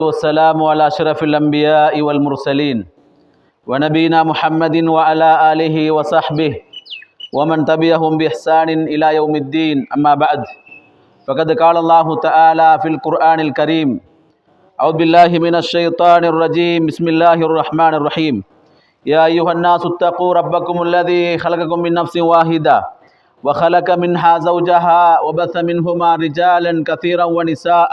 والسلام على أشرف الأنبياء والمرسلين ونبينا محمد وعلى آله وصحبه ومن تبعهم بإحسان إلى يوم الدين. أما بعد فقد قال الله تعالى في القرآن الكريم أعوذ بالله من الشيطان الرجيم. بسم الله الرحمن الرحيم. يا أيها الناس اتقوا ربكم الذي خلقكم من نفس واحدة وخلق منها زوجها وبث منهما رجالا كثيرا ونساء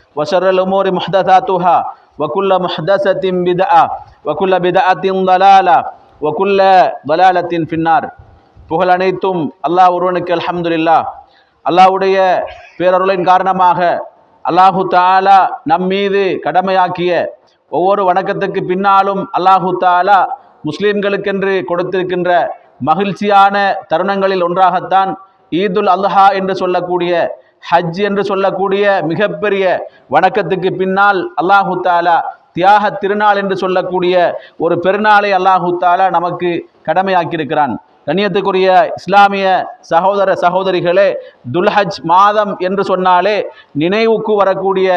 وشر الأمور محدثاتها وكل محدثة بدعة وكل بدعة ضلالة وكل ضلالة في النار புகழ் அனைத்தும் அல்லாஹ் ஒருவனுக்கு அல்ஹம்துலில்லா அல்லாஹ்வுடைய பேரருளின் காரணமாக அல்லாஹு தாலா நம் மீது கடமையாக்கிய ஒவ்வொரு வணக்கத்துக்கு பின்னாலும் அல்லாஹு தாலா முஸ்லிம்களுக்கென்று கொடுத்திருக்கின்ற மகிழ்ச்சியான தருணங்களில் ஒன்றாகத்தான் ஈதுல் அல்ஹா என்று சொல்லக்கூடிய ஹஜ் என்று சொல்லக்கூடிய மிகப்பெரிய வணக்கத்துக்கு பின்னால் அல்லாஹு தாலா தியாக திருநாள் என்று சொல்லக்கூடிய ஒரு பெருநாளை அல்லாஹு தாலா நமக்கு கடமையாக்கியிருக்கிறான். கண்ணியத்துக்குரிய இஸ்லாமிய சகோதர சகோதரிகளே துல்ஹஜ் மாதம் என்று சொன்னாலே நினைவுக்கு வரக்கூடிய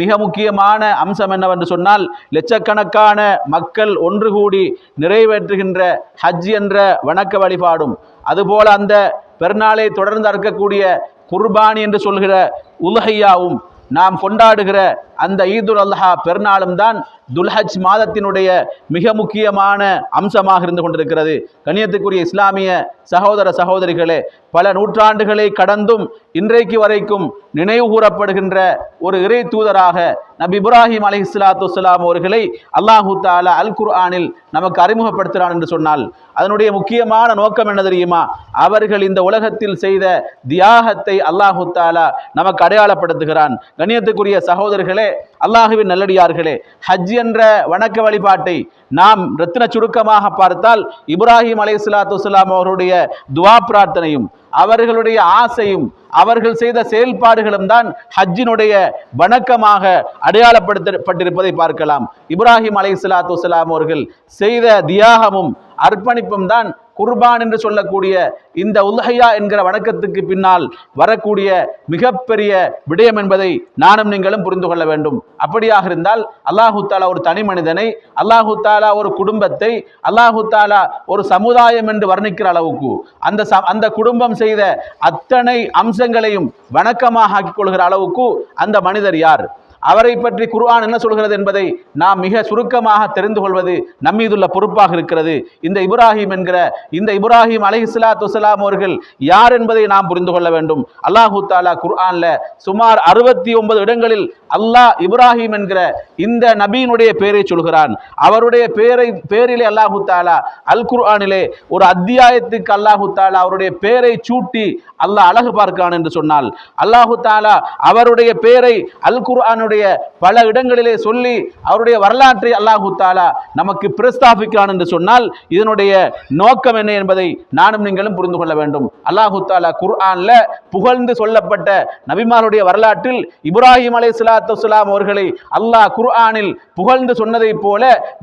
மிக முக்கியமான அம்சம் என்னவென்று சொன்னால் லட்சக்கணக்கான மக்கள் ஒன்று கூடி நிறைவேற்றுகின்ற ஹஜ் என்ற வணக்க வழிபாடும். அதுபோல அந்த பெருநாளை தொடர்ந்து அறுக்கக்கூடிய குர்பானி என்று சொல்கிற உலகையாவும் நாம் கொண்டாடுகிற அந்த ஈதுல் அல்ஹா பெருநாளும் தான் துல்ஹஜ் மாதத்தினுடைய மிக முக்கியமான அம்சமாக இருந்து கொண்டிருக்கிறது. கணியத்துக்குரிய இஸ்லாமிய சகோதர சகோதரிகளே பல நூற்றாண்டுகளை கடந்தும் இன்றைக்கு வரைக்கும் நினைவு கூறப்படுகின்ற ஒரு இறை தூதராக நபி இப்ராஹிம் அலி இஸ்லாத்து வலாம் அவர்களை அல்லாஹூ தாலா அல் குர்ஆனில் நமக்கு அறிமுகப்படுத்துகிறான் என்று சொன்னால் அதனுடைய முக்கியமான நோக்கம் என்ன தெரியுமா? அவர்கள் இந்த உலகத்தில் செய்த தியாகத்தை அல்லாஹூ தாலா நமக்கு அடையாளப்படுத்துகிறான். கண்ணியத்துக்குரிய சகோதரர்களே அல்லாஹுவின் நல்லடியார்களே ஹஜ் என்ற வணக்க வழிபாட்டை நாம் ரத்தின சுருக்கமாக பார்த்தால் இப்ராஹிம் அலை சலாத்து வலாம் அவருடைய துவா பிரார்த்தனையும் அவர்களுடைய ஆசையும் அவர்கள் செய்த செயல்பாடுகளும் தான் ஹஜ்ஜினுடைய வணக்கமாக அடையாளப்படுத்தப்பட்டிருப்பதை பார்க்கலாம். இப்ராஹிம் அலை சலாத்து வலாம் அவர்கள் செய்த தியாகமும் அர்ப்பணிப்பும் தான் குர்பான் என்று சொல்லக்கூடிய இந்த உல்ஹையா என்கிற வணக்கத்துக்கு பின்னால் வரக்கூடிய மிகப்பெரிய விடயம் என்பதை நானும் நீங்களும் புரிந்து கொள்ள வேண்டும். அப்படியாக இருந்தால் அல்லாஹு தாலா ஒரு தனி மனிதனை அல்லாஹு தாலா ஒரு குடும்பத்தை அல்லாஹு தாலா ஒரு சமுதாயம் என்று வர்ணிக்கிற அளவுக்கு அந்த அந்த குடும்பம் செய்த அத்தனை அம்சங்களையும் வணக்கமாக ஆக்கிக் கொள்கிற அளவுக்கு அந்த மனிதர் யார்? அவரை பற்றி குர்ஆன் என்ன சொல்கிறது என்பதை நாம் மிக சுருக்கமாக தெரிந்து கொள்வது நம்மீதுள்ள பொறுப்பாக இருக்கிறது. இந்த இப்ராஹிம் என்கிற இந்த இப்ராஹிம் அலி இஸ்லாத்து வலாம் அவர்கள் யார் என்பதை நாம் புரிந்து கொள்ள வேண்டும். அல்லாஹு தாலா குர்ஆன்ல சுமார் அறுபத்தி ஒன்பது இடங்களில் அல்லாஹ் இப்ராஹிம் என்கிற இந்த நபியினுடைய பெயரை சொல்கிறான். அவருடைய பெயரை பேரிலே அல்லாஹு தாலா அல் குர்ஆனிலே ஒரு அத்தியாயத்துக்கு அல்லாஹு தாலா அவருடைய பெயரை சூட்டி அல்லாஹ் அழகு பார்க்கான் என்று சொன்னால் அல்லாஹு தாலா அவருடைய பேரை அல் குர்ஆனுடைய பல இடங்களிலே சொல்லி அவருடைய வரலாற்றை அல்லாஹு தாலா நமக்கு பிரஸ்தாபிக்கிறான் என்று சொன்னால் இதனுடைய நோக்கம் என்ன என்பதை நானும் நீங்களும் புரிந்து கொள்ள வேண்டும். அல்லாஹு தாலா குர்ஆன்ல புகழ்ந்து சொல்லப்பட்ட நபிமாருடைய வரலாற்றில் இப்ராஹிம் அலை சலாத்து வலாம் அவர்களை அல்லாஹ் குர்ஆனில் புகழ்ந்து சொன்னதைப் போல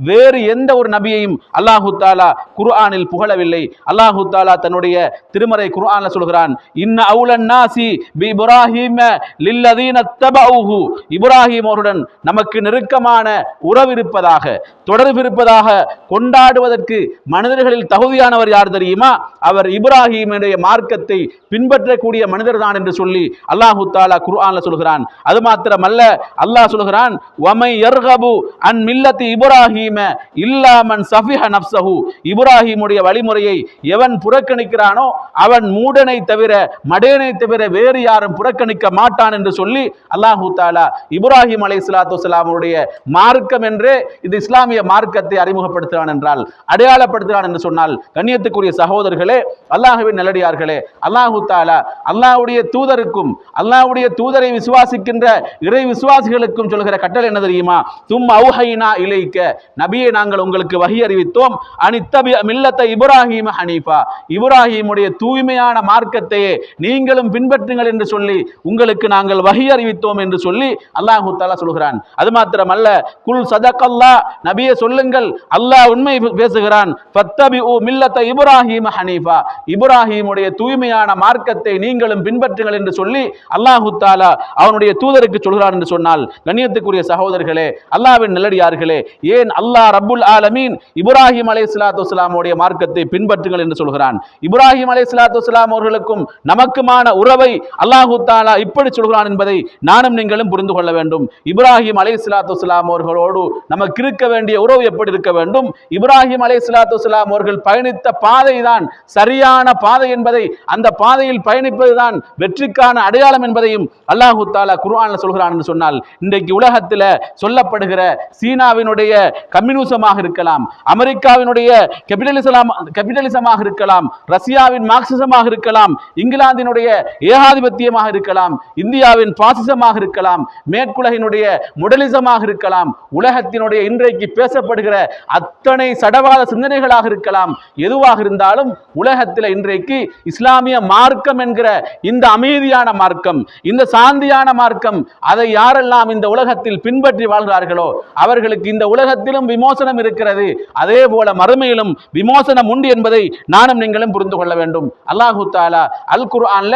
வேறு எந்த ஒரு நபியையும் அல்லாஹு தாலா குர்ஆனில் புகழவில்லை. அல்லாஹு தாலா தன்னுடைய திருமறை குர்ஆன்ல சொல்கிறான் இன்ன அவுலன் நாசி பி இப்ராஹிம லில்லதீன தபவுஹு இப்ராஹிம் அவருடன் நமக்கு நெருக்கமான உறவு இருப்பதாக தொடர்பு இருப்பதாக கொண்டாடுவதற்கு மனிதர்களில் தகுதியானவர் யார் தெரியுமா? அவர் இப்ராஹிமுடைய மார்க்கத்தை பின்பற்றக்கூடிய மனிதர் தான் என்று சொல்லி அல்லாஹு தாலா குர்ஆன்ல சொல்கிறான். அது மாத்திரமல்ல அல்லாஹ் சொல்கிறான் வமை யர்கபு அன் மில்லத்தி இப்ராஹிம இல்லாமன் சஃபிஹ நப்சஹு இப்ராஹிமுடைய வழிமுறையை எவன் புறக்கணிக்கிறானோ அவன் மூடனை தவிர தவிர மடேனை தவிர வேறு யாரும் புறக்கணிக்க மாட்டான் என்று சொல்லி அல்லாஹு தாலா இப்ராஹிம் அலை சலாத்து வலாமுடைய மார்க்கம் என்றே இது இஸ்லாமிய மார்க்கத்தை அறிமுகப்படுத்துகிறான் என்றால் அடையாளப்படுத்துகிறான் என்று சொன்னால் கண்ணியத்துக்குரிய சகோதரர்களே அல்லாஹுவின் நல்லடியார்களே அல்லாஹு தாலா அல்லாஹுடைய தூதருக்கும் அல்லாஹுடைய தூதரை விசுவாசிக்கின்ற இறை விசுவாசிகளுக்கும் சொல்கிற கட்டளை என்ன தெரியுமா? தும் அவுஹைனா இலைக்க நபியை நாங்கள் உங்களுக்கு வகி அறிவித்தோம். அனித்தபி மில்லத்தை இப்ராஹிம் ஹனீஃபா. இப்ராஹிமுடைய தூய்மையான மார்க்கத்தை மார்க்கத்தையே நீங்களும் பின்பற்றுங்கள் என்று சொல்லி உங்களுக்கு நாங்கள் வகி அறிவித்தோம் என்று சொல்லி அல்லாஹு தாலா சொல்கிறான். அது மாத்திரமல்ல குல் சதக்கல்லா நபியை சொல்லுங்கள் அல்லாஹ் உண்மை பேசுகிறான். ஃபத்தபி உ மில்லத்த இப்ராஹிம் ஹனீஃபா. இப்ராஹிமுடைய தூய்மையான மார்க்கத்தை நீங்களும் பின்பற்றுங்கள் என்று சொல்லி அல்லாஹு தாலா அவனுடைய தூதருக்கு சொல்கிறான் என்று சொன்னால் கண்ணியத்துக்குரிய சகோதரர்களே அல்லாஹ்வின் நிலடியார்களே ஏன் அல்லாஹ் ரபுல் ஆலமீன் இப்ராஹிம் அலை சலாத்து மார்க்கத்தை பின்பற்றுங்கள் என்று சொல்கிறான்? இப்ராஹிம் அலை சலாத்து அவர்களுக்கும் நமக்குமான உறவை அல்லாஹு தாலா இப்படி சொல்கிறான் என்பதை நானும் நீங்களும் புரிந்து கொள்ள வேண்டும். இப்ராஹிம் அலை சலாத்து வஸ்லாம் அவர்களோடு நமக்கு இருக்க வேண்டிய உறவு எப்படி இருக்க வேண்டும்? இப்ராஹிம் அலை சலாத்து வஸ்லாம் அவர்கள் பயணித்த பாதை தான் சரியான பாதை என்பதை அந்த பாதையில் பயணிப்பதுதான் வெற்றிக்கான அடையாளம் என்பதையும் அல்லாஹு தாலா குர்ஆன்ல சொல்கிறான் என்று சொன்னால் இன்றைக்கு உலகத்தில் சொல்லப்படுகிற சீனாவினுடைய கம்யூனிசமாக இருக்கலாம் அமெரிக்காவினுடைய கேபிட்டலிசம் கேபிட்டலிசமாக இருக்கலாம் ரஷ்யாவின் மார்க்சிசமாக இருக்கலாம் இங்கிலாந்தினுடைய ஏகாதிபத்தியமாக இருக்கலாம் இந்தியாவின் பாசிசமாக இருக்கலாம் மேற்குலகினுடைய முடலிசமாக இருக்கலாம் உலகத்தினுடைய இன்றைக்கு பேசப்படுகிற அத்தனை சடவாத சிந்தனைகளாக இருக்கலாம். எதுவாக இருந்தாலும் உலகத்தில் இன்றைக்கு இஸ்லாமிய மார்க்கம் என்கிற இந்த அமைதியான மார்க்கம் இந்த சாந்தியான மார்க்கம் அதை யாரெல்லாம் இந்த உலகத்தில் பின்பற்றி வாழ்கிறார்களோ அவர்களுக்கு இந்த உலகத்திலும் விமோசனம் இருக்கிறது. அதே போல மறுமையிலும் விமோசனம் உண்டு என்பதை நானும் நீங்களும் புரிந்து கொள்ள வேண்டும். அல்லாஹு தாலா அல் குர்ஆன்ல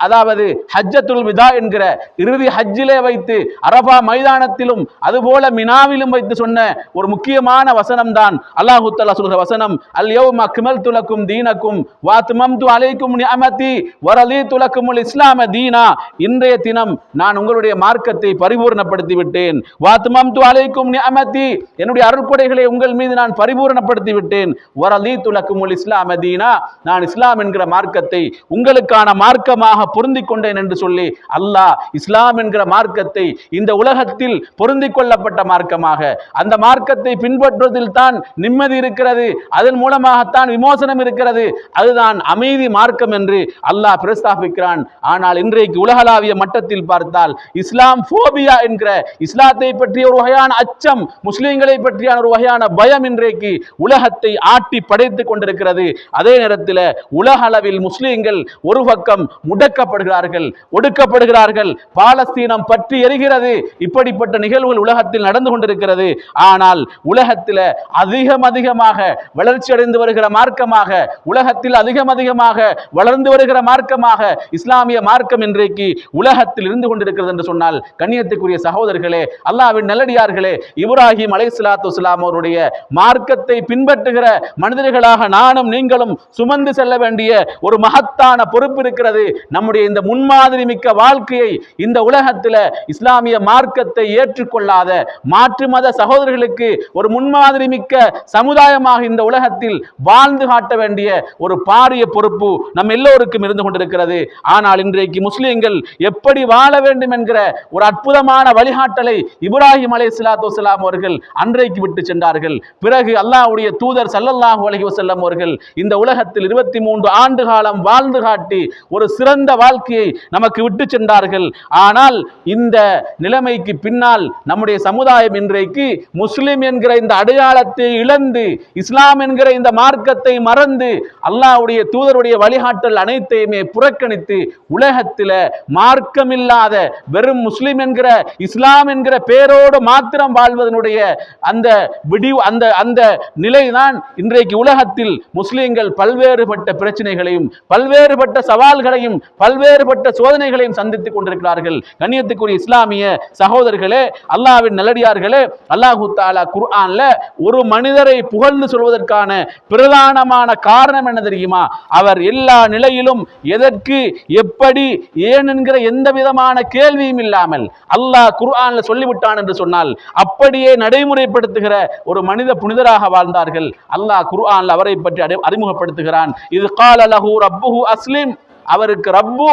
அதாவது ஹஜ்ஜத்துல் விதா என்கிற இறுதி ஹஜ்ஜிலே வைத்து அரபா மைதானத்திலும் அதுபோல மினாவிலும் வைத்து சொன்ன ஒரு முக்கியமான வசனம் தான் அல்லாஹு தஆலா சொல்கிற வசனம் அல் யௌம அக்மல்து துலக்கும் தீனக்கும் வாத்மம் து அலைக்கும் நியமதி வரலி துலக்கும் இஸ்லாம தீனா. இன்றைய தினம் நான் உங்களுடைய மார்க்கத்தை பரிபூர்ணப்படுத்தி விட்டேன் வாத்மம் து அலைக்கும் நியமதி என்னுடைய அருள்கொடைகளை உங்கள் மீது நான் பரிபூர்ணப்படுத்தி விட்டேன் வரலி துலக்கும் இஸ்லாம தீனா நான் இஸ்லாம் என்கிற மார்க்கத்தை உங்களுக்கான மார்க்கமாக பொருந்தி கொண்டேன் என்று சொல்லி அல்லாஹ் இஸ்லாம் என்கிற மார்க்கத்தை இந்த உலகத்தில் பொருந்தி கொள்ளப்பட்ட மார்க்கமாக. அந்த மார்க்கத்தை பின்பற்றுவதில் தான் நிம்மதி இருக்கிறது. அதன் மூலமாகத்தான் விமோசனம் இருக்கிறது. அதுதான் அமைதி மார்க்கம் என்று அல்லாஹ் பிரஸ்தாபிக்கிறான். ஆனால் இன்றைக்கு உலகளாவிய மட்டத்தில் பார்த்தால் இஸ்லாம் போபியா என்கிற இஸ்லாத்தை பற்றிய ஒரு வகையான அச்சம் முஸ்லிம்களை பற்றியான ஒரு வகையான பயம் இன்றைக்கு உலகத்தை ஆட்டி படைத்துக் கொண்டிருக்கிறது. அதே நேரத்தில் உலக அளவில் முஸ்லிம்கள் ஒரு பக்கம் முடக்க இழக்கப்படுகிறார்கள் ஒடுக்கப்படுகிறார்கள். பாலஸ்தீனம் பற்றி எரிகிறது. இப்படிப்பட்ட நிகழ்வுகள் உலகத்தில் நடந்து கொண்டிருக்கிறது. ஆனால் உலகத்தில் அதிகம் அதிகமாக வளர்ச்சி அடைந்து வருகிற மார்க்கமாக உலகத்தில் அதிகம் அதிகமாக வளர்ந்து வருகிற மார்க்கமாக இஸ்லாமிய மார்க்கம் இன்றைக்கு உலகத்தில் இருந்து கொண்டிருக்கிறது என்று சொன்னால் கண்ணியத்துக்குரிய சகோதரர்களே அல்லாவின் நல்லடியார்களே இப்ராஹிம் அலை சலாத்து அவருடைய மார்க்கத்தை பின்பற்றுகிற மனிதர்களாக நானும் நீங்களும் சுமந்து செல்ல வேண்டிய ஒரு மகத்தான பொறுப்பு இருக்கிறது. நம் நம்முடைய இந்த முன்மாதிரி மிக்க வாழ்க்கையை இந்த உலகத்தில் இஸ்லாமிய மார்க்கத்தை ஏற்றுக்கொள்ளாத மாற்று மத சகோதரர்களுக்கு ஒரு முன்மாதிரி மிக்க சமுதாயமாக இந்த உலகத்தில் வாழ்ந்து காட்ட வேண்டிய ஒரு பாரிய பொறுப்பு நம் எல்லோருக்கும் இருந்து கொண்டிருக்கிறது. ஆனால் இன்றைக்கு முஸ்லீம்கள் எப்படி வாழ வேண்டும் என்கிற ஒரு அற்புதமான வழிகாட்டலை இப்ராஹிம் அலை சலாத்து அவர்கள் அன்றைக்கு விட்டு சென்றார்கள். பிறகு அல்லாஹுடைய தூதர் சல்லல்லாஹு அலஹி வசல்லம் அவர்கள் இந்த உலகத்தில் இருபத்தி மூன்று ஆண்டு காலம் வாழ்ந்து காட்டி ஒரு சிறந்த வாழ்க்கையை நமக்கு விட்டு சென்றார்கள். ஆனால் இந்த நிலைமைக்கு பின்னால் நம்முடைய சமுதாயம் இன்றைக்கு முஸ்லிம் என்கிற இந்த அடையாளத்தை இழந்து இஸ்லாம் என்கிற இந்த மார்க்கத்தை மறந்து அல்லாவுடைய தூதருடைய வழிகாட்டல் அனைத்தையுமே புறக்கணித்து உலகத்தில் மார்க்கமில்லாத வெறும் முஸ்லிம் என்கிற இஸ்லாம் என்கிற பேரோடு மாத்திரம் வாழ்வதனுடைய அந்த விடி அந்த அந்த நிலைதான் இன்றைக்கு உலகத்தில் முஸ்லிம்கள் பல்வேறுபட்ட பிரச்சனைகளையும் பல்வேறுபட்ட சவால்களையும் பல்வேறுபட்ட சோதனைகளையும் சந்தித்துக் கொண்டிருக்கிறார்கள். கண்ணியத்துக்குரிய இஸ்லாமிய சகோதரர்களே அல்லாஹ்வின் நல்லடியார்களே அல்லாஹு தாலா குர்ஆன்ல ஒரு மனிதரை புகழ்ந்து சொல்வதற்கான பிரதானமான காரணம் என்ன தெரியுமா? அவர் எல்லா நிலையிலும் எதற்கு எப்படி ஏன் என்கிற எந்த விதமான கேள்வியும் இல்லாமல் அல்லாஹ் குர்ஆன்ல சொல்லிவிட்டான் என்று சொன்னால் அப்படியே நடைமுறைப்படுத்துகிற ஒரு மனித புனிதராக வாழ்ந்தார்கள். அல்லாஹ் குர்ஆன்ல அவரை பற்றி அறிமுகப்படுத்துகிறான். இது கால லஹு ரப்புஹு அஸ்லிம். அவருக்கு ரப்பு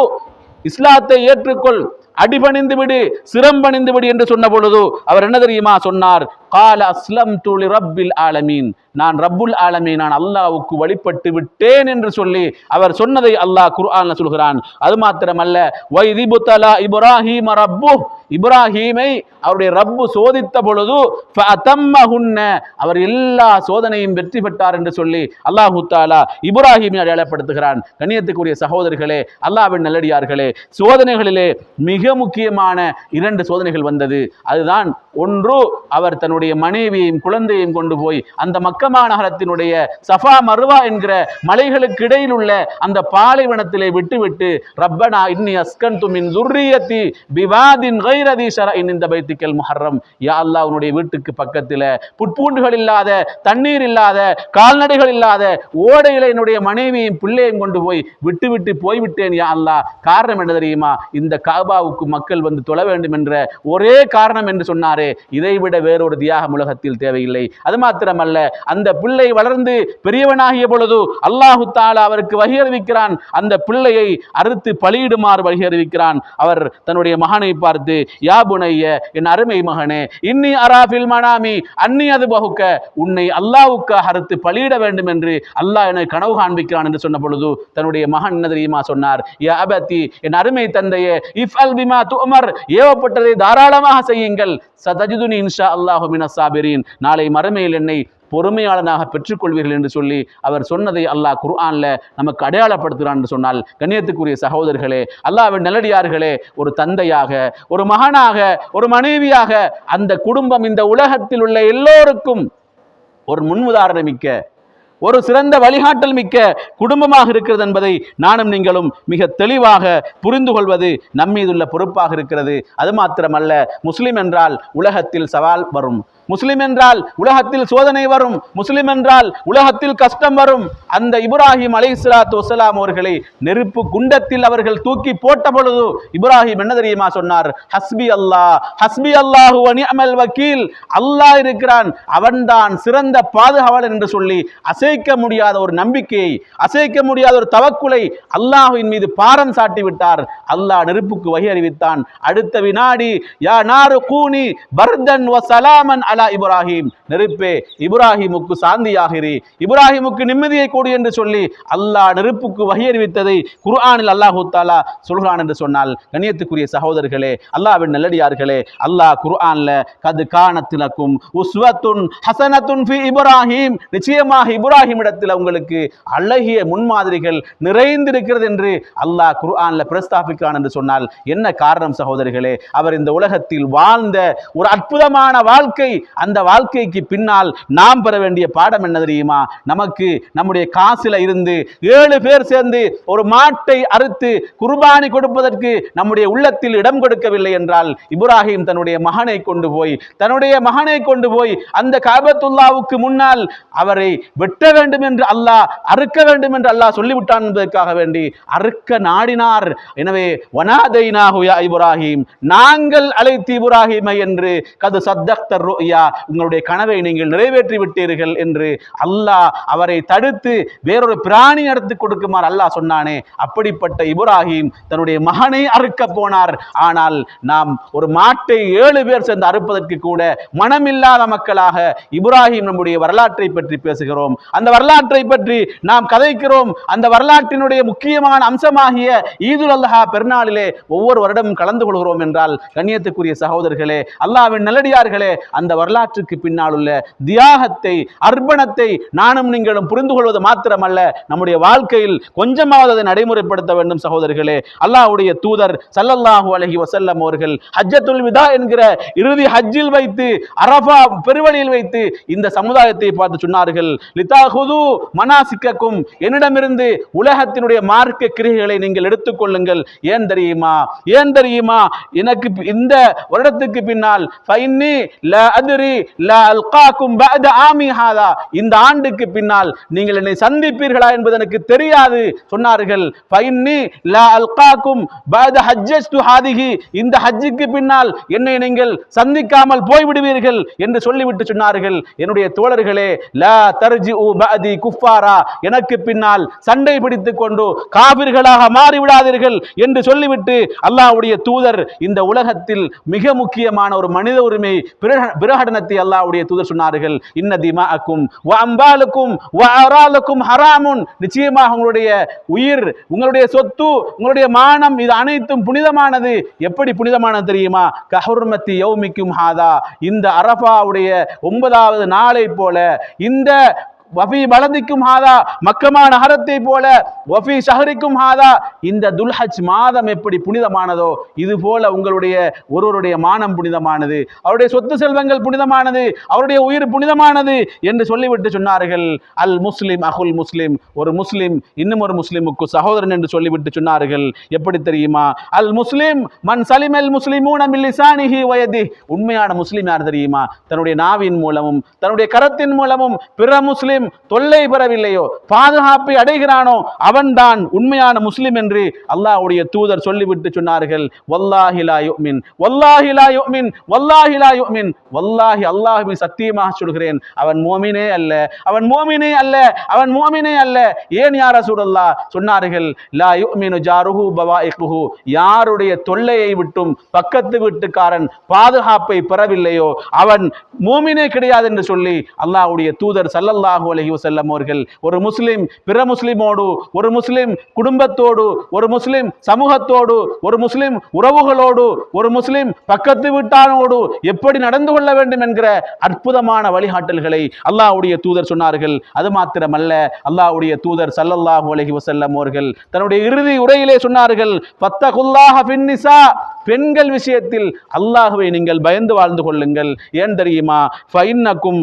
இஸ்லாத்தை ஏற்றுக்கொள். அடிபணிந்து விடு சிரம்பணிந்து விடு என்று சொன்ன பொழுது அவர் என்ன தெரியுமா சொன்னார்? கால அஸ்லம் துளி ரப்பில் ஆலமீன் நான் ரப்புல் ஆலமீன் நான் அல்லாவுக்கு வழிபட்டு விட்டேன் என்று சொல்லி அவர் சொன்னதை அல்லாஹ் குர்ஆன்ல சொல்கிறான். அது மாத்திரமல்ல வைதிபுத்தலா இப்ராஹீம் ரப்பு இப்ராஹீமை அவருடைய ரப்பு சோதித்த பொழுது அவர் எல்லா சோதனையும் வெற்றி பெற்றார் என்று சொல்லி அல்லாஹு தாலா இப்ராஹீமை அடையாளப்படுத்துகிறான். கண்ணியத்துக்குரிய சகோதரர்களே அல்லாவின் நல்லடியார்களே சோதனைகளிலே மிக முக்கியமான இரண்டு சோதனைகள் வந்தது. அதுதான் ஒன்று அவர் தன்னுடைய மனைவியையும் குழந்தையையும் கொண்டு போய் அந்த மக்கமா நகரத்தினுடைய சஃபா மருவா என்கிற மலைகளுக்கு இடையில் உள்ள அந்த பாலைவனத்திலே விட்டுவிட்டு ரப்பனா இன்னி அஸ்கன் துமின் துர்ரியத்தி பிவாதின் கைரதி ஷரஇன் இந்த பைத்திக்கல் முஹர்ரம். யா அல்லாஹ் உன்னுடைய வீட்டுக்கு பக்கத்தில் புட்பூண்டுகள் இல்லாத தண்ணீர் இல்லாத கால்நடைகள் இல்லாத ஓடையில என்னுடைய மனைவியையும் பிள்ளையும் கொண்டு போய் விட்டு விட்டு போய்விட்டேன் யா அல்லா காரணம் என்ன தெரியுமா? இந்த காபாவுக்கு மக்கள் வந்து தொழ வேண்டும் என்ற ஒரே காரணம் என்று சொன்னாரே. இதைவிட வேறொரு தியாகம் உலகத்தில் தேவையில்லை. அது மாத்திரமல்ல அந்த பிள்ளை வளர்ந்து பெரியவனாகிய பொழுது அல்லாஹு தாலா அவருக்கு வகி அறிவிக்கிறான். அந்த பிள்ளையை அறுத்து பலியிடுமாறு வகி அறிவிக்கிறான். அவர் தன்னுடைய மகனை பார்த்து யா புனைய என் அருமை மகனே இன்னி அராஃபில் மனாமி அன்னி அது பகுக்க உன்னை அல்லாவுக்காக அறுத்து பலியிட வேண்டும் என்று அல்லாஹ் என கனவு காண்பிக்கிறான் என்று சொன்ன பொழுது தன்னுடைய மகன் என்ன தெரியுமா சொன்னார்? யா அபதி என் அருமை தந்தையே இஃப் அல் பிமா துமர் ஏவப்பட்டதை தாராளமாக செய்யுங்கள். சதஜுதுனி இன்ஷா அல்லாஹு சாபிரீன் நாளை மறுமையில் என்னை பொறுமையாளனாக பெற்றுக்கொள்வீர்கள் என்று சொல்லி அவர் சொன்னதை அல்லாஹ் குர்ஆன்ல நமக்கு அடையாளப்படுத்துகிறான் என்று சொன்னால் கண்ணியத்துக்குரிய சகோதரர்களே அல்லாவின் நல்லடியார்களே ஒரு தந்தையாக ஒரு மகனாக ஒரு மனைவியாக அந்த குடும்பம் இந்த உலகத்தில் உள்ள எல்லோருக்கும் ஒரு முன்முதாரணமிக்க ஒரு சிறந்த வழிகாட்டல் மிக்க குடும்பமாக இருக்கிறது என்பதை நானும் நீங்களும் மிக தெளிவாக புரிந்து கொள்வது நம்மீதுள்ள பொறுப்பாக இருக்கிறது. அது மாத்திரமல்ல முஸ்லிம் என்றால் உலகத்தில் சவால் வரும். முஸ்லிம் என்றால் உலகத்தில் சோதனை வரும். முஸ்லிம் என்றால் உலகத்தில் கஷ்டம் வரும். அந்த இப்ராஹிம் அலை சலாத்து வசலாம் அவர்களை நெருப்பு குண்டத்தில் அவர்கள் தூக்கி போட்ட பொழுது இப்ராஹிம் என்ன தெரியுமா சொன்னார்? ஹஸ்பி அல்லாஹ் ஹஸ்பி அல்லாஹு அமல் வக்கீல். அல்லாஹ் இருக்கிறான். அவன்தான் சிறந்த பாதுகாவலன் என்று சொல்லி அசைக்க முடியாத ஒரு நம்பிக்கையை அசைக்க முடியாத ஒரு தவக்குலை அல்லாஹுவின் மீது பாரம் சாட்டி விட்டார். அல்லாஹ் நெருப்புக்கு வகை அறிவித்தான் அடுத்த வினாடி யா நாரு கூனி பர்தன் வ சலாமன் அல இப்ராஹிம். நெருப்பே இப்ராஹிமுக்கு சாந்தியாகிறி. இப்ராஹிமுக்கு நிம்மதியை கொடு என்று சொல்லி அல்லாஹ் நெருப்புக்கு வகை அறிவித்ததை குர்ஆனில் அல்லாஹு தாலா சொல்கிறான் என்று சொன்னால் கண்ணியத்துக்குரிய சகோதரர்களே அல்லாவின் நல்லடியார்களே அல்லாஹ் குர்ஆன்ல கது காணத்திலக்கும் உஸ்வத்துன் ஹசனத்துன் ஃபி இப்ராஹிம். நிச்சயமாக இப்ராஹிம் இடத்தில் உங்களுக்கு அழகிய முன்மாதிரிகள் நிறைந்திருக்கிறது என்று அல்லாஹ் குர்ஆன்ல பிரஸ்தாபிக்கிறான் என்று சொன்னால் என்ன காரணம் சகோதரிகளே அவர் இந்த உலகத்தில் வாழ்ந்த ஒரு அற்புதமான வாழ்க்கை அந்த வாழ்க்கைக்கு பின்னால் நாம் பெற வேண்டிய பாடம் என்ன தெரியுமா? நமக்கு நம்முடைய காசில் இருந்து ஏழு பேர் சேர்ந்து ஒரு மாட்டை அறுத்து குர்பானி கொடுப்பதற்கு நம்முடைய உள்ளத்தில் இடம் கொடுக்கவில்லை என்றால் இப்ராஹிம் தன்னுடைய மகனை கொண்டு போய் தன்னுடைய மகனை கொண்டு போய் அந்த காபத்துல்லாவுக்கு முன்னால் அவரை வெட்ட வேண்டும் என்று அல்லாஹ் அறுக்க வேண்டும் என்று அல்லாஹ் சொல்லிவிட்டான் என்பதற்காக வேண்டி அறுக்க நாடினார். எனவே வனாதைனாகுயா இப்ராஹிம் நாங்கள் அழைத்து இப்ராஹிமை என்று கது சத்தக்தர் ருயா உங்களுடைய கனவை நீங்கள் நிறைவேற்றி விட்டீர்கள் என்று அல்லாஹ் அவரை தடுத்து வேறொரு பிராணி அறுத்து கொடுக்குமாறு அல்லாஹ் சொன்னானே. அப்படிப்பட்ட இப்ராஹிம் தன்னுடைய மகனை அறுக்க போனார். ஆனால் நாம் ஒரு மாட்டை ஏழு பேர் சேர்ந்து அறுப்பதற்கு கூட மனமில்லாத மக்களாக இப்ராஹிம் நம்முடைய வரலாற்றை பற்றி பேசுகிறோம். அந்த வரலாற்றை பற்றி நாம் கதைக்கிறோம். அந்த வரலாற்றினுடைய முக்கியமான அம்சமாகிய ஈதுல் அல்லஹா பெருநாளிலே ஒவ்வொரு வருடமும் கலந்து கொள்கிறோம் என்றால் கண்ணியத்துக்குரிய சகோதரர்களே அல்லாவின் நல்லடியார்களே அந்த வரலாற்றுக்கு பின்னால் உள்ள தியாகத்தை அர்ப்பணத்தை நானும் நீங்களும் புரிந்து கொள்வது மாத்திரமல்ல. நம்முடைய வாழ்க்கையில் கொஞ்சமாவது அதை நடைமுறைப்படுத்த வேண்டும் சகோதரர்களே அல்லாஹுடைய தூதர் சல்லல்லாஹு அலஹி வசல்லம் அவர்கள் ஹஜ்ஜத்துல் விதா என்கிற இறுதி ஹஜ்ஜில் வைத்து அரபா பெருவழியில் வைத்து இந்த சமுதாயத்தை பார்த்து சொன்னார்கள். லிதாஹுது மனாசிக்கக்கும் என்னிடமிருந்து உலகத்தினுடைய மார்க்க கிரிகைகளை நீங்கள் எடுத்துக்கொள்ளுங்கள் ஏன் தெரியுமா? ஏன் தெரியுமா? எனக்கு இந்த வருடத்துக்கு பின்னால் ஃபைன்னி ல அத்ரி லா அல்காக்கும் பஅத ஆமி ஹாதா இந்த ஆண்டுக்கு பின்னால் நீங்கள் என்னை சந்திப்பீர்களா என்பது எனக்கு தெரியாது சொன்னார்கள். ஃபைன்னி லா அல்காக்கும் பஅத ஹஜ்ஜஸ்து ஹாதிஹி இந்த ஹஜ்ஜுக்கு பின்னால் என்னை நீங்கள் சந்திக்காமல் போய்விடுவீர்கள் என்று சொல்லிவிட்டு சொன்னார்கள். என்னுடைய தோழர்களே லா தர்ஜி உ பஅதி குஃபாரா எனக்கு பின்னால் சண்டை பிடித்துக் கொண்டு காபிர்களாக மாறிவிடாதீர்கள் என்று சொல்லிவிட்டு அல்லாஹ்வுடைய தூதர் இந்த உலகத்தில் மிக முக்கியமான ஒரு மனித உரிமை பிரக- உதாரணத்தை அல்லாவுடைய தூதர் சொன்னார்கள். இன்ன திமாஅக்கும் வ அம்பாலுக்கும் வ அராலுக்கும் ஹராமுன். நிச்சயமாக உங்களுடைய உயிர் உங்களுடைய சொத்து உங்களுடைய மானம் இது அனைத்தும் புனிதமானது. எப்படி புனிதமானது தெரியுமா? கஹுர்மத்தி யௌமிக்கும் ஹாதா. இந்த அரபாவுடைய ஒன்பதாவது நாளை போல இந்த வஃபி பலதிக்கும் ஹாதா மக்கமா நகரத்தை போல வஃபி ஷஹரிக்கும் ஹாதா. இந்த துல்ஹஜ் மாதம் எப்படி புனிதமானதோ இது போல உங்களுடைய ஒருவருடைய மானம் புனிதமானது அவருடைய சொத்து செல்வங்கள் புனிதமானது அவருடைய உயிர் புனிதமானது என்று சொல்லிவிட்டு சொன்னார்கள். அல் முஸ்லிம் அகுல் முஸ்லிம் ஒரு முஸ்லிம் இன்னும் ஒரு முஸ்லிமுக்கு சகோதரன் என்று சொல்லிவிட்டு சொன்னார்கள். எப்படி தெரியுமா? அல் முஸ்லிம் மன் சலிம் அல் முஸ்லிமூன மின் வயதி உண்மையான முஸ்லிம் யார் தெரியுமா? தன்னுடைய நாவின் மூலமும் தன்னுடைய கரத்தின் மூலமும் பிற முஸ்லிம் தொல்லை பெறவில்லையோ? பாதுகாப்பை அடைகிறானோ? அவன்தான் உண்மையான முஸ்லிம் என்று அல்லாஹ்வுடைய தூதர் சொல்லிவிட்டு சொன்னார்கள். வல்லாஹிலா யுமின் வல்லாஹி லா யுமின் வல்லாஹி லா யுமின். வல்லாஹி அல்லாஹ்வின் சத்தியமாக சொல்கிறேன். அவன் மோமினே அல்ல. அவன் மோமினே அல்ல. அவன் மோமினே அல்ல. ஏன் யார் ரசூலுல்லாஹ்? சொன்னார்கள். லா யுமினு ஜாருஹு பவாயிகுஹு. யாருடைய தொல்லையை விட்டும் பக்கத்து வீட்டுக்காரன் பாதுகாப்பை பெறவில்லையோ? அவன் மோமினே கிடையாது என்று சொல்லி அல்லாஹ்வுடைய தூதர் சல்லல்லாஹு அலஹி வசல்லம் அவர்கள் ஒரு முஸ்லிம் பிற முஸ்லிமோடு ஒரு முஸ்லிம் குடும்பத்தோடு ஒரு முஸ்லிம் சமூகத்தோடு ஒரு முஸ்லிம் உறவுகளோடு ஒரு முஸ்லிம் பக்கத்து வீட்டானோடு எப்படி நடந்து கொள்ள வேண்டும் என்கிற அற்புதமான வழிகாட்டல்களை அல்லாஹ்வுடைய தூதர் சொன்னார்கள். அது மாத்திரமல்ல அல்லாஹ்வுடைய தூதர் சல்லல்லாஹு அலஹி வசல்லம் அவர்கள் தன்னுடைய இறுதி உரையிலே சொன்னார்கள் ஃபத்தகுல்லாஹ பின்னிசா பெண்கள் விஷயத்தில் அல்லாஹுவை நீங்கள் பயந்து வாழ்ந்து கொள்ளுங்கள். ஏன் தெரியுமா? ஃபைன்னக்கும்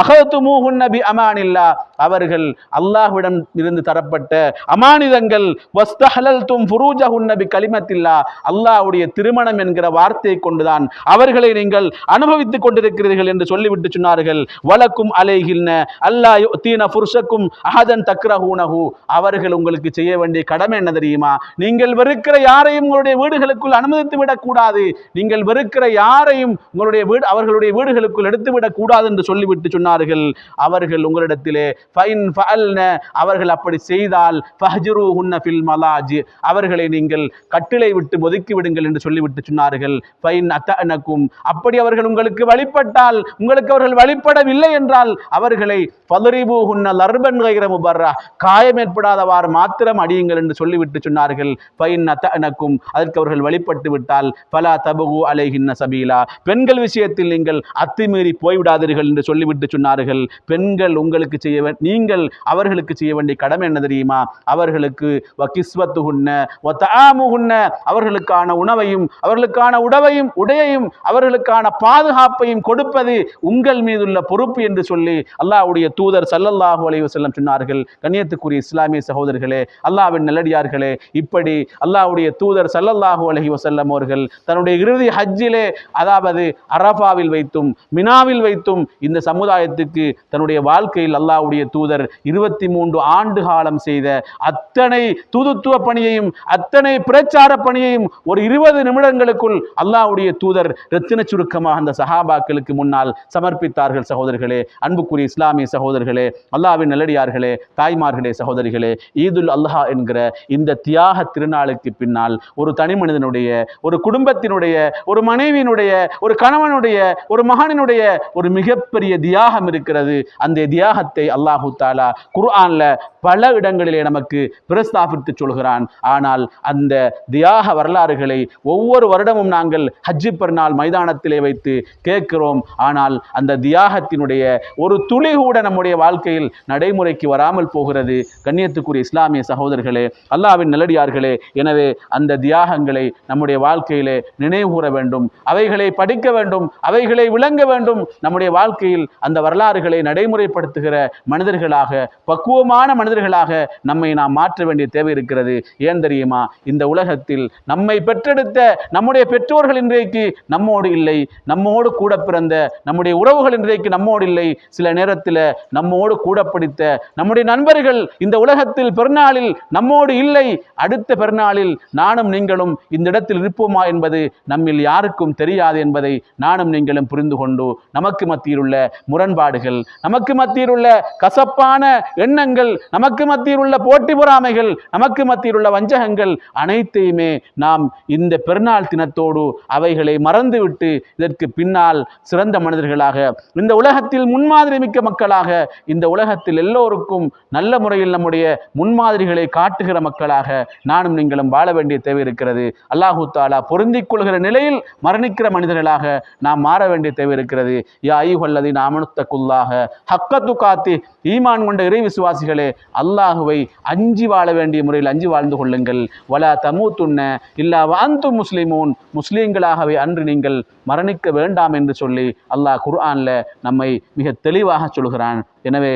அகத்துமூஹுன்ன நபி அமானில்லா. அவர்கள் அல்லாஹ்விடம் இருந்து தரப்பட்ட அமானிதங்கள் வஸ்தஹலல்தும் ஃபுரூஜஹுன்ன நபி கலிமத்தில்லா. அல்லாஹ்வுடைய திருமணம் என்கிற வார்த்தையை கொண்டுதான் அவர்களை நீங்கள் அனுபவித்துக் கொண்டிருக்கிறீர்கள் என்று சொல்லிவிட்டு சொன்னார்கள். வலக்கும் அலைகில்ன அல்லாஹ் தீன புருஷக்கும் அஹதன் தக்ரஹூனஹு. அவர்கள் உங்களுக்கு செய்ய வேண்டிய கடமை என்ன தெரியுமா? நீங்கள் வெறுக்கிற யாரையும் உங்களுடைய வீடுகளுக்குள் அனுமதித்து எடுத்துவிடக் கூடாது நீங்கள் வெறுக்கிற யாரையும் உங்களுடைய வீடு அவர்களுடைய வீடுகளுக்குள் எடுத்துவிடக் கூடாது என்று சொல்லிவிட்டு சொன்னார்கள். அவர்கள் உங்களிடத்திலே ஃபைன் ஃபஅல்ன அவர்கள் அப்படி செய்தால் ஃபஹ்ஜுருஹுன்ன ஃபில் மலாஜி அவர்களை நீங்கள் கட்டிலை விட்டு ஒதுக்கி விடுங்கள் என்று சொல்லிவிட்டு சொன்னார்கள். ஃபைன் அத்தனக்கும் அப்படி அவர்கள் உங்களுக்கு வழிபட்டால் உங்களுக்கு அவர்கள் வழிபடவில்லை என்றால் அவர்களை ஃபதரிபூஹுன்ன லர்பன் கைர முபர்ரா காயம் ஏற்படாதவாறு மாத்திரம் அடியுங்கள் என்று சொல்லிவிட்டு சொன்னார்கள். ஃபைன் அத்தனக்கும் அதற்கு அவர்கள் வழிபட்டு விட்டு விட்டால் பலா தபகு அலைகின்ன சபீலா. பெண்கள் விஷயத்தில் நீங்கள் அத்துமீறி போய்விடாதீர்கள் என்று சொல்லிவிட்டு சொன்னார்கள். பெண்கள் உங்களுக்கு செய்ய நீங்கள் அவர்களுக்கு செய்ய வேண்டிய கடமை என்ன தெரியுமா? அவர்களுக்கு வகிஸ்வத்துகுன்ன வத்தாமுகுன்ன அவர்களுக்கான உணவையும் அவர்களுக்கான உடவையும் உடையையும் அவர்களுக்கான பாதுகாப்பையும் கொடுப்பது உங்கள் மீதுள்ள பொறுப்பு என்று சொல்லி அல்லாஹ்வுடைய தூதர் சல்லல்லாஹு அலைஹி வஸல்லம் சொன்னார்கள். கண்ணியத்துக்குரிய இஸ்லாமிய சகோதரர்களே அல்லாவின் நல்லடியார்களே இப்படி அல்லாஹ்வுடைய தூதர் சல்லல்லாஹு அலஹி வசல்லம் அவர்கள் தன்னுடைய இறுதி ஹஜ்ஜிலே அதாவது அரபாவில் வைத்தும் மினாவில் வைத்தும் இந்த சமுதாயத்துக்கு தன்னுடைய வாழ்க்கையில் அல்லாவுடைய தூதர் இருபத்தி மூன்று ஆண்டு காலம் செய்த அத்தனை தூதுத்துவ பணியையும் அத்தனை பிரச்சார பணியையும் ஒரு இருபது நிமிடங்களுக்குள் அல்லாஹ்வுடைய தூதர் ரத்தின சுருக்கமாக அந்த சஹாபாக்களுக்கு முன்னால் சமர்ப்பித்தார்கள் சகோதரர்களே. அன்புக்குரிய இஸ்லாமிய சகோதரர்களே அல்லாவின் நல்லடியார்களே தாய்மார்களே சகோதரிகளே ஈதுல் அல்லாஹ் என்கிற இந்த தியாக திருநாளுக்கு பின்னால் ஒரு தனி மனிதனுடைய ஒரு குடும்பத்தினுடைய ஒரு மனைவியினுடைய ஒரு கணவனுடைய ஒரு மகனினுடைய ஒரு மிகப்பெரிய தியாகம் இருக்கிறது. அந்த தியாகத்தை அல்லாஹு தாலா குர்ஆன்ல பல இடங்களிலே நமக்கு பிரஸ்தாபித்து சொல்கிறான். ஆனால் அந்த தியாக வரலாறுகளை ஒவ்வொரு வருடமும் நாங்கள் ஹஜ்ஜி பெருநாள் மைதானத்திலே வைத்து கேட்கிறோம். ஆனால் அந்த தியாகத்தினுடைய ஒரு துளி கூட நம்முடைய வாழ்க்கையில் நடைமுறைக்கு வராமல் போகிறது. கண்ணியத்துக்குரிய இஸ்லாமிய சகோதரர்களே அல்லாஹ்வின் நல்லடியார்களே எனவே அந்த தியாகங்களை நம்முடைய வாழ்க்கை வாழ்க்கையிலே நினைவு கூற வேண்டும். அவைகளை படிக்க வேண்டும். அவைகளை விளங்க வேண்டும். நம்முடைய வாழ்க்கையில் அந்த வரலாறுகளை நடைமுறைப்படுத்துகிற மனிதர்களாக பக்குவமான மனிதர்களாக நம்மை நாம் மாற்ற வேண்டிய தேவை இருக்கிறது. ஏன் தெரியுமா? இந்த உலகத்தில் நம்மை பெற்றெடுத்த நம்முடைய பெற்றோர்கள் இன்றைக்கு நம்மோடு இல்லை. நம்மோடு கூட பிறந்த நம்முடைய உறவுகள் இன்றைக்கு நம்மோடு இல்லை. சில நேரத்தில் நம்மோடு கூட படித்த நம்முடைய நண்பர்கள் இந்த உலகத்தில் பெருநாளில் நம்மோடு இல்லை. அடுத்த பெருநாளில் நானும் நீங்களும் இந்த இடத்தில் இருப்போம் இருப்போமா என்பது நம்மில் யாருக்கும் தெரியாது என்பதை நானும் நீங்களும் புரிந்து கொண்டு நமக்கு மத்தியில் உள்ள முரண்பாடுகள் நமக்கு மத்தியில் உள்ள கசப்பான எண்ணங்கள் நமக்கு மத்தியில் உள்ள போட்டி பொறாமைகள் நமக்கு மத்தியில் உள்ள வஞ்சகங்கள் அனைத்தையுமே நாம் இந்த பெருநாள் தினத்தோடு அவைகளை மறந்துவிட்டு இதற்கு பின்னால் சிறந்த மனிதர்களாக இந்த உலகத்தில் முன்மாதிரி மிக்க மக்களாக இந்த உலகத்தில் எல்லோருக்கும் நல்ல முறையில் நம்முடைய முன்மாதிரிகளை காட்டுகிற மக்களாக நானும் நீங்களும் வாழ வேண்டிய தேவை இருக்கிறது. அல்லாஹூத்தா தாலா பொருந்திக் கொள்கிற நிலையில் மரணிக்கிற மனிதர்களாக நாம் மாற வேண்டிய தேவை இருக்கிறது. யா ஐயுகல்லதி நாமனுத்தக்குள்ளாக ஹக்கத்து காத்தி ஈமான் கொண்ட இறை விசுவாசிகளே அல்லாஹுவை அஞ்சி வாழ வேண்டிய முறையில் அஞ்சி வாழ்ந்து கொள்ளுங்கள். வலா தமூத்துண்ண இல்லா வாந்து முஸ்லிமூன் முஸ்லீம்களாகவே அன்று நீங்கள் மரணிக்க வேண்டாம் என்று சொல்லி அல்லாஹ் குர்ஆனில் நம்மை மிக தெளிவாக சொல்கிறான். எனவே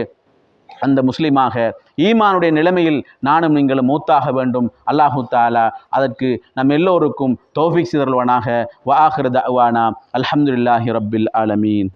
அந்த முஸ்லீமாக ஈமானுடைய நிலைமையில் நானும் நீங்களும் மூத்தாக வேண்டும். அல்லாஹு தாலா அதற்கு நம் எல்லோருக்கும் தோஃபிக் சிதர்வானாக வாஹிர் தவானா அல்ஹம்துலில்லாஹி ரப்பில் ஆலமீன்.